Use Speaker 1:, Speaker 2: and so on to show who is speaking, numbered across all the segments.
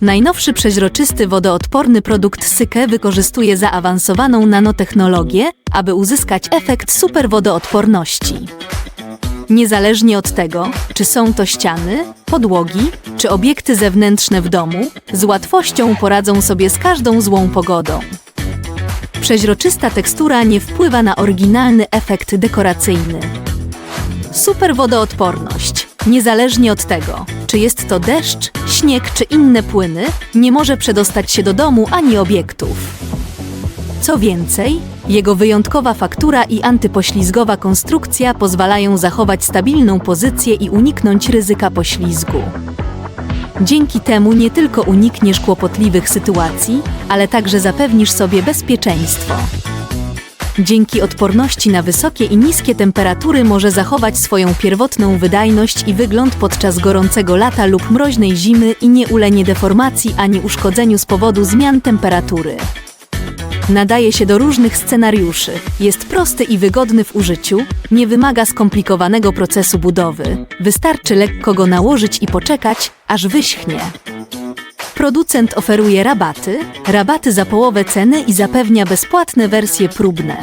Speaker 1: Najnowszy przeźroczysty wodoodporny produkt Syke wykorzystuje zaawansowaną nanotechnologię, aby uzyskać efekt superwodoodporności. Niezależnie od tego, czy są to ściany, podłogi, czy obiekty zewnętrzne w domu, z łatwością poradzą sobie z każdą złą pogodą. Przeźroczysta tekstura nie wpływa na oryginalny efekt dekoracyjny. Super wodoodporność. Niezależnie od tego, czy jest to deszcz, śnieg czy inne płyny, nie może przedostać się do domu ani obiektów. Co więcej, jego wyjątkowa faktura i antypoślizgowa konstrukcja pozwalają zachować stabilną pozycję i uniknąć ryzyka poślizgu. Dzięki temu nie tylko unikniesz kłopotliwych sytuacji, ale także zapewnisz sobie bezpieczeństwo. Dzięki odporności na wysokie i niskie temperatury może zachować swoją pierwotną wydajność i wygląd podczas gorącego lata lub mroźnej zimy i nie ulenie deformacji ani uszkodzeniu z powodu zmian temperatury. Nadaje się do różnych scenariuszy, jest prosty i wygodny w użyciu, nie wymaga skomplikowanego procesu budowy. Wystarczy lekko go nałożyć i poczekać, aż wyschnie. Producent oferuje rabaty, rabaty za połowę ceny i zapewnia bezpłatne wersje próbne.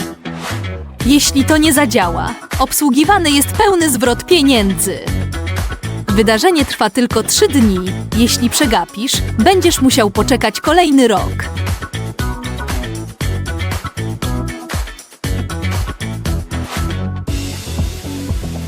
Speaker 1: Jeśli to nie zadziała, obsługiwany jest pełny zwrot pieniędzy. Wydarzenie trwa tylko 3 dni. Jeśli przegapisz, będziesz musiał poczekać kolejny rok.